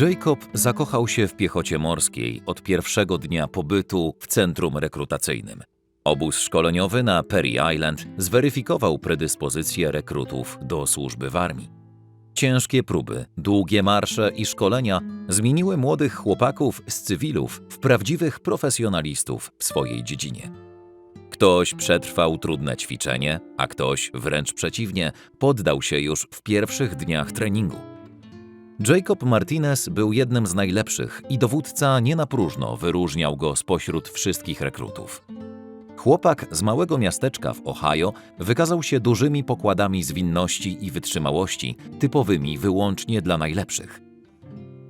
Jacob zakochał się w piechocie morskiej od pierwszego dnia pobytu w centrum rekrutacyjnym. Obóz szkoleniowy na Perry Island zweryfikował predyspozycje rekrutów do służby w armii. Ciężkie próby, długie marsze i szkolenia zmieniły młodych chłopaków z cywilów w prawdziwych profesjonalistów w swojej dziedzinie. Ktoś przetrwał trudne ćwiczenie, a ktoś wręcz przeciwnie, poddał się już w pierwszych dniach treningu. Jacob Martinez był jednym z najlepszych i dowódca nie na próżno wyróżniał go spośród wszystkich rekrutów. Chłopak z małego miasteczka w Ohio wykazał się dużymi pokładami zwinności i wytrzymałości, typowymi wyłącznie dla najlepszych.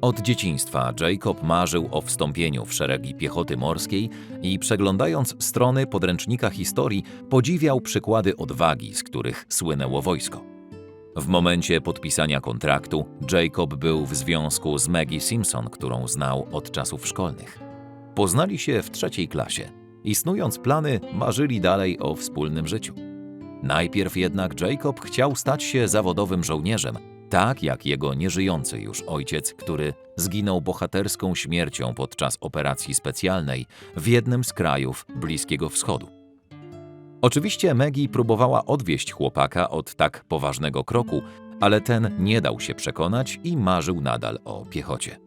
Od dzieciństwa Jacob marzył o wstąpieniu w szeregi piechoty morskiej i przeglądając strony podręcznika historii podziwiał przykłady odwagi, z których słynęło wojsko. W momencie podpisania kontraktu Jacob był w związku z Maggie Simpson, którą znał od czasów szkolnych. Poznali się w trzeciej klasie i snując plany, marzyli dalej o wspólnym życiu. Najpierw jednak Jacob chciał stać się zawodowym żołnierzem, tak jak jego nieżyjący już ojciec, który zginął bohaterską śmiercią podczas operacji specjalnej w jednym z krajów Bliskiego Wschodu. Oczywiście Maggie próbowała odwieść chłopaka od tak poważnego kroku, ale ten nie dał się przekonać i marzył nadal o piechocie.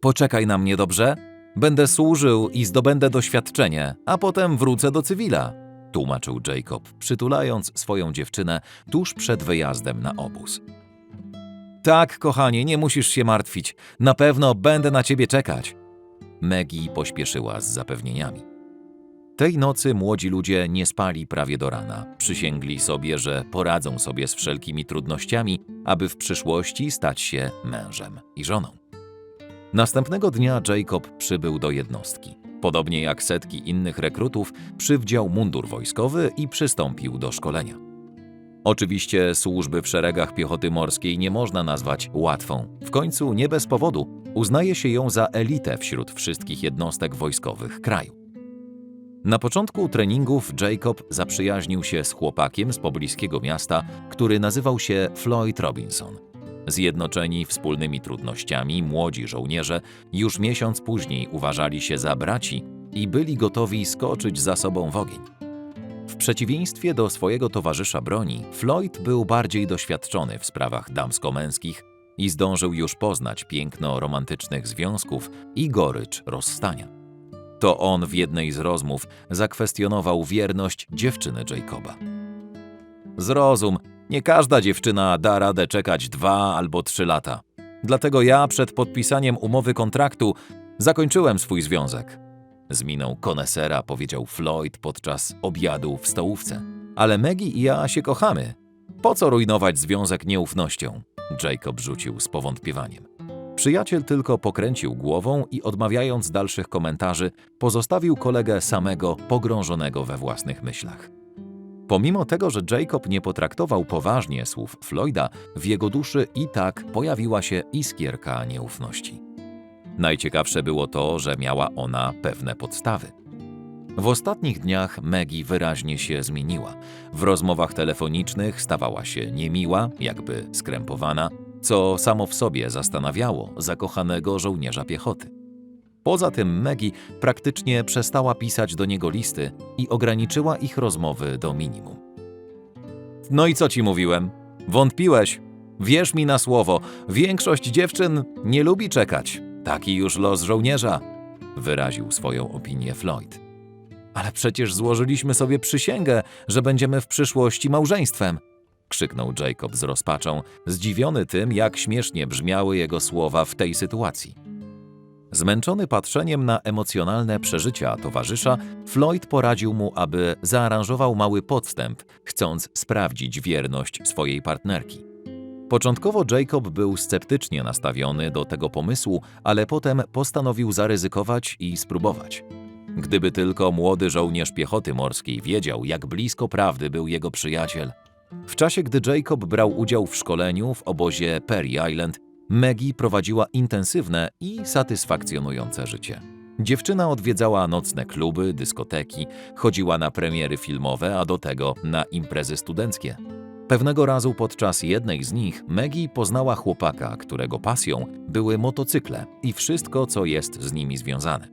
Poczekaj na mnie dobrze? Będę służył i zdobędę doświadczenie, a potem wrócę do cywila, tłumaczył Jacob, przytulając swoją dziewczynę tuż przed wyjazdem na obóz. Tak, kochanie, nie musisz się martwić. Na pewno będę na ciebie czekać. Maggie pośpieszyła z zapewnieniami. Tej nocy młodzi ludzie nie spali prawie do rana. Przysięgli sobie, że poradzą sobie z wszelkimi trudnościami, aby w przyszłości stać się mężem i żoną. Następnego dnia Jacob przybył do jednostki. Podobnie jak setki innych rekrutów, przywdział mundur wojskowy i przystąpił do szkolenia. Oczywiście służby w szeregach piechoty morskiej nie można nazwać łatwą. W końcu nie bez powodu uznaje się ją za elitę wśród wszystkich jednostek wojskowych kraju. Na początku treningów Jacob zaprzyjaźnił się z chłopakiem z pobliskiego miasta, który nazywał się Floyd Robinson. Zjednoczeni wspólnymi trudnościami, młodzi żołnierze już miesiąc później uważali się za braci i byli gotowi skoczyć za sobą w ogień. W przeciwieństwie do swojego towarzysza broni, Floyd był bardziej doświadczony w sprawach damsko-męskich i zdążył już poznać piękno romantycznych związków i gorycz rozstania. To on w jednej z rozmów zakwestionował wierność dziewczyny Jacoba. Zrozum, nie każda dziewczyna da radę czekać dwa albo trzy lata. Dlatego ja przed podpisaniem umowy kontraktu zakończyłem swój związek. Z miną konesera powiedział Floyd podczas obiadu w stołówce. Ale Maggie i ja się kochamy. Po co rujnować związek nieufnością? Jacob rzucił z powątpiewaniem. Przyjaciel tylko pokręcił głową i odmawiając dalszych komentarzy, pozostawił kolegę samego pogrążonego we własnych myślach. Pomimo tego, że Jacob nie potraktował poważnie słów Floyda, w jego duszy i tak pojawiła się iskierka nieufności. Najciekawsze było to, że miała ona pewne podstawy. W ostatnich dniach Maggie wyraźnie się zmieniła. W rozmowach telefonicznych stawała się niemiła, jakby skrępowana, co samo w sobie zastanawiało zakochanego żołnierza piechoty. Poza tym Maggie praktycznie przestała pisać do niego listy i ograniczyła ich rozmowy do minimum. No i co ci mówiłem? Wątpiłeś? Wierz mi na słowo, większość dziewczyn nie lubi czekać. Taki już los żołnierza, wyraził swoją opinię Floyd. Ale przecież złożyliśmy sobie przysięgę, że będziemy w przyszłości małżeństwem, krzyknął Jacob z rozpaczą, zdziwiony tym, jak śmiesznie brzmiały jego słowa w tej sytuacji. Zmęczony patrzeniem na emocjonalne przeżycia towarzysza, Floyd poradził mu, aby zaaranżował mały podstęp, chcąc sprawdzić wierność swojej partnerki. Początkowo Jacob był sceptycznie nastawiony do tego pomysłu, ale potem postanowił zaryzykować i spróbować. Gdyby tylko młody żołnierz piechoty morskiej wiedział, jak blisko prawdy był jego przyjaciel. W czasie, gdy Jacob brał udział w szkoleniu w obozie Perry Island, Maggie prowadziła intensywne i satysfakcjonujące życie. Dziewczyna odwiedzała nocne kluby, dyskoteki, chodziła na premiery filmowe, a do tego na imprezy studenckie. Pewnego razu podczas jednej z nich Maggie poznała chłopaka, którego pasją były motocykle i wszystko, co jest z nimi związane.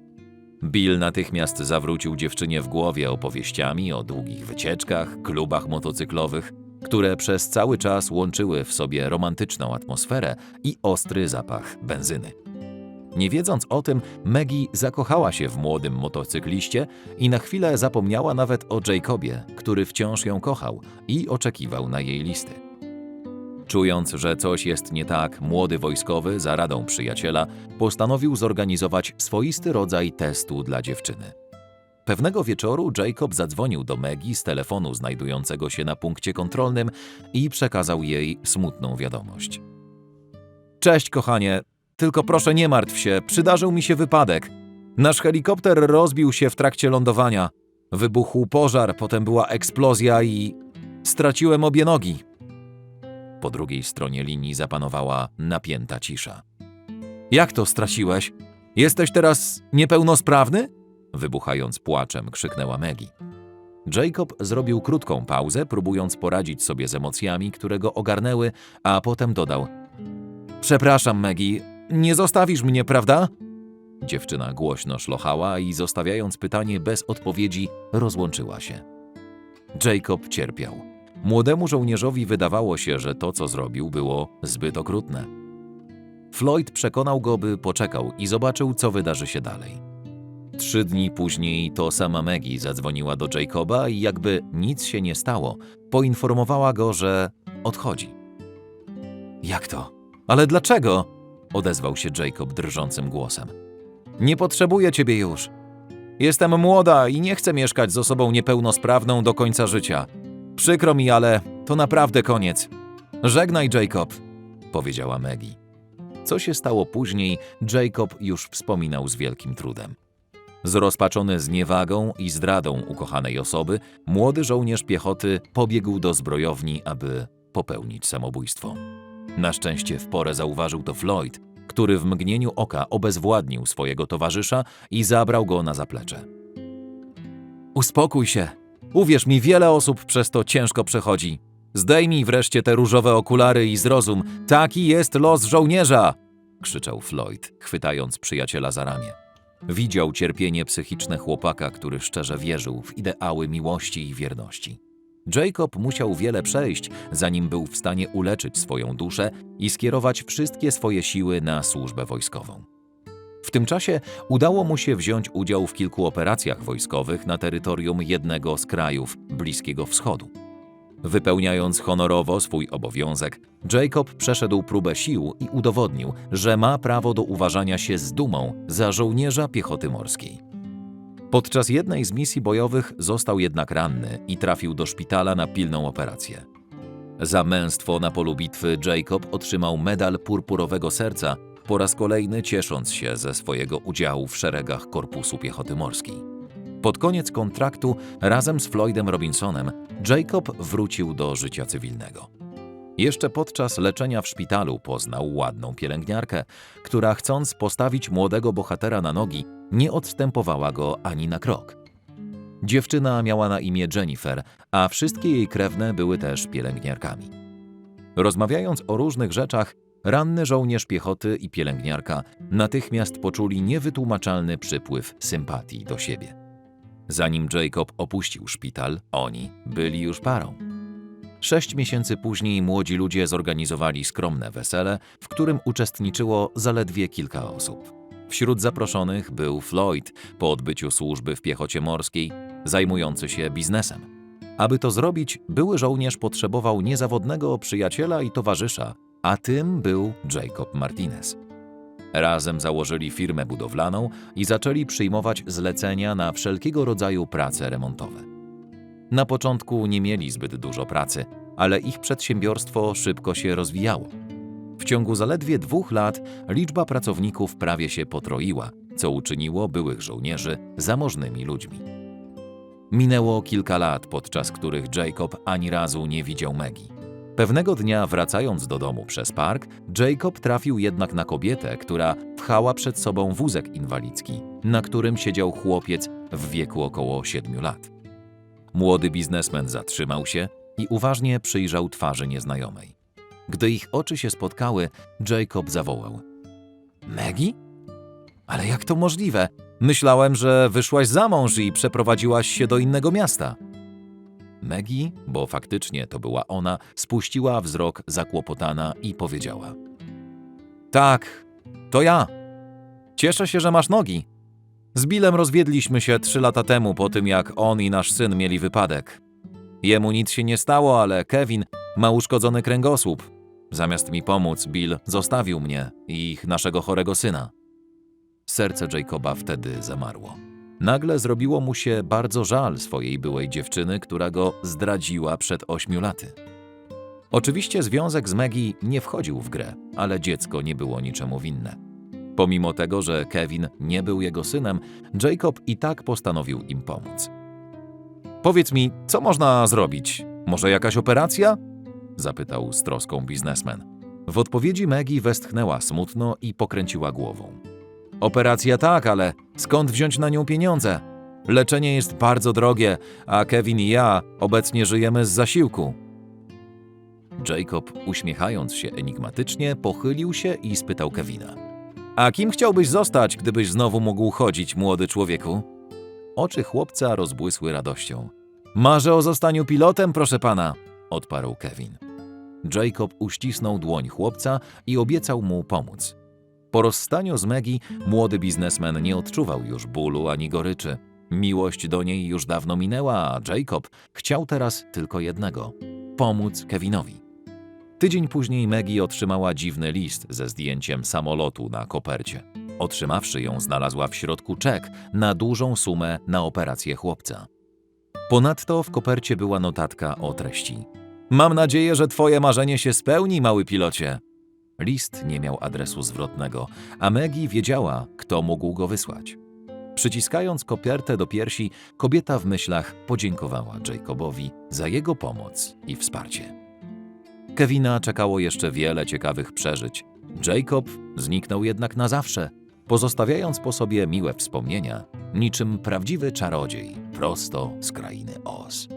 Bill natychmiast zawrócił dziewczynie w głowie opowieściami o długich wycieczkach, klubach motocyklowych, które przez cały czas łączyły w sobie romantyczną atmosferę i ostry zapach benzyny. Nie wiedząc o tym, Maggie zakochała się w młodym motocykliście i na chwilę zapomniała nawet o Jacobie, który wciąż ją kochał i oczekiwał na jej listy. Czując, że coś jest nie tak, młody wojskowy za radą przyjaciela postanowił zorganizować swoisty rodzaj testu dla dziewczyny. Pewnego wieczoru Jacob zadzwonił do Maggie z telefonu znajdującego się na punkcie kontrolnym i przekazał jej smutną wiadomość. Cześć, kochanie. Tylko proszę nie martw się, przydarzył mi się wypadek. Nasz helikopter rozbił się w trakcie lądowania. Wybuchł pożar, potem była eksplozja i straciłem obie nogi. Po drugiej stronie linii zapanowała napięta cisza. Jak to straciłeś? Jesteś teraz niepełnosprawny? Wybuchając płaczem, krzyknęła Maggie. Jacob zrobił krótką pauzę, próbując poradzić sobie z emocjami, które go ogarnęły, a potem dodał: Przepraszam, Maggie, nie zostawisz mnie, prawda? Dziewczyna głośno szlochała i zostawiając pytanie bez odpowiedzi, rozłączyła się. Jacob cierpiał. Młodemu żołnierzowi wydawało się, że to, co zrobił, było zbyt okrutne. Floyd przekonał go, by poczekał i zobaczył, co wydarzy się dalej. Trzy dni później to sama Maggie zadzwoniła do Jacoba i jakby nic się nie stało, poinformowała go, że odchodzi. Jak to? Ale dlaczego? odezwał się Jacob drżącym głosem. Nie potrzebuję ciebie już. Jestem młoda i nie chcę mieszkać z osobą niepełnosprawną do końca życia. Przykro mi, ale to naprawdę koniec. Żegnaj, Jacob, powiedziała Maggie. Co się stało później, Jacob już wspominał z wielkim trudem. Zrozpaczony zniewagą i zdradą ukochanej osoby, młody żołnierz piechoty pobiegł do zbrojowni, aby popełnić samobójstwo. Na szczęście w porę zauważył to Floyd, który w mgnieniu oka obezwładnił swojego towarzysza i zabrał go na zaplecze. Uspokój się. Uwierz mi, wiele osób przez to ciężko przechodzi. Zdejmij wreszcie te różowe okulary i zrozum. Taki jest los żołnierza! krzyczał Floyd, chwytając przyjaciela za ramię. Widział cierpienie psychiczne chłopaka, który szczerze wierzył w ideały miłości i wierności. Jacob musiał wiele przejść, zanim był w stanie uleczyć swoją duszę i skierować wszystkie swoje siły na służbę wojskową. W tym czasie udało mu się wziąć udział w kilku operacjach wojskowych na terytorium jednego z krajów Bliskiego Wschodu. Wypełniając honorowo swój obowiązek, Jacob przeszedł próbę sił i udowodnił, że ma prawo do uważania się z dumą za żołnierza piechoty morskiej. Podczas jednej z misji bojowych został jednak ranny i trafił do szpitala na pilną operację. Za męstwo na polu bitwy Jacob otrzymał medal purpurowego serca, po raz kolejny ciesząc się ze swojego udziału w szeregach Korpusu Piechoty Morskiej. Pod koniec kontraktu razem z Floydem Robinsonem Jacob wrócił do życia cywilnego. Jeszcze podczas leczenia w szpitalu poznał ładną pielęgniarkę, która chcąc postawić młodego bohatera na nogi, nie odstępowała go ani na krok. Dziewczyna miała na imię Jennifer, a wszystkie jej krewne były też pielęgniarkami. Rozmawiając o różnych rzeczach, ranny żołnierz piechoty i pielęgniarka natychmiast poczuli niewytłumaczalny przypływ sympatii do siebie. Zanim Jacob opuścił szpital, oni byli już parą. Sześć miesięcy później młodzi ludzie zorganizowali skromne wesele, w którym uczestniczyło zaledwie kilka osób. Wśród zaproszonych był Floyd, po odbyciu służby w piechocie morskiej, zajmujący się biznesem. Aby to zrobić, były żołnierz potrzebował niezawodnego przyjaciela i towarzysza, a tym był Jacob Martinez. Razem założyli firmę budowlaną i zaczęli przyjmować zlecenia na wszelkiego rodzaju prace remontowe. Na początku nie mieli zbyt dużo pracy, ale ich przedsiębiorstwo szybko się rozwijało. W ciągu zaledwie dwóch lat liczba pracowników prawie się potroiła, co uczyniło byłych żołnierzy zamożnymi ludźmi. Minęło kilka lat, podczas których Jacob ani razu nie widział Maggie. Pewnego dnia, wracając do domu przez park, Jacob trafił jednak na kobietę, która pchała przed sobą wózek inwalidzki, na którym siedział chłopiec w wieku około 7 lat. Młody biznesmen zatrzymał się i uważnie przyjrzał twarzy nieznajomej. Gdy ich oczy się spotkały, Jacob zawołał: Maggie? Ale jak to możliwe? Myślałem, że wyszłaś za mąż i przeprowadziłaś się do innego miasta. Maggie, bo faktycznie to była ona, spuściła wzrok zakłopotana i powiedziała: Tak, to ja. Cieszę się, że masz nogi. Z Billem rozwiedliśmy się trzy lata temu po tym, jak on i nasz syn mieli wypadek. Jemu nic się nie stało, ale Kevin ma uszkodzony kręgosłup. Zamiast mi pomóc, Bill zostawił mnie i ich naszego chorego syna. Serce Jacoba wtedy zamarło. Nagle zrobiło mu się bardzo żal swojej byłej dziewczyny, która go zdradziła przed ośmiu laty. Oczywiście związek z Maggie nie wchodził w grę, ale dziecko nie było niczemu winne. Pomimo tego, że Kevin nie był jego synem, Jacob i tak postanowił im pomóc. Powiedz mi, co można zrobić? Może jakaś operacja? zapytał z troską biznesmen. W odpowiedzi Maggie westchnęła smutno i pokręciła głową. Operacja tak, ale skąd wziąć na nią pieniądze? Leczenie jest bardzo drogie, a Kevin i ja obecnie żyjemy z zasiłku. Jacob, uśmiechając się enigmatycznie, pochylił się i spytał Kevina. A kim chciałbyś zostać, gdybyś znowu mógł chodzić, młody człowieku? Oczy chłopca rozbłysły radością. Marzę o zostaniu pilotem, proszę pana, odparł Kevin. Jacob uścisnął dłoń chłopca i obiecał mu pomóc. Po rozstaniu z Maggie młody biznesmen nie odczuwał już bólu ani goryczy. Miłość do niej już dawno minęła, a Jacob chciał teraz tylko jednego pomóc Kevinowi. Tydzień później Maggie otrzymała dziwny list ze zdjęciem samolotu na kopercie. Otrzymawszy ją, znalazła w środku czek na dużą sumę na operację chłopca. Ponadto w kopercie była notatka o treści. Mam nadzieję, że twoje marzenie się spełni, mały pilocie. List nie miał adresu zwrotnego, a Maggie wiedziała, kto mógł go wysłać. Przyciskając kopertę do piersi, kobieta w myślach podziękowała Jacobowi za jego pomoc i wsparcie. Kevina czekało jeszcze wiele ciekawych przeżyć. Jacob zniknął jednak na zawsze, pozostawiając po sobie miłe wspomnienia, niczym prawdziwy czarodziej prosto z krainy Oz.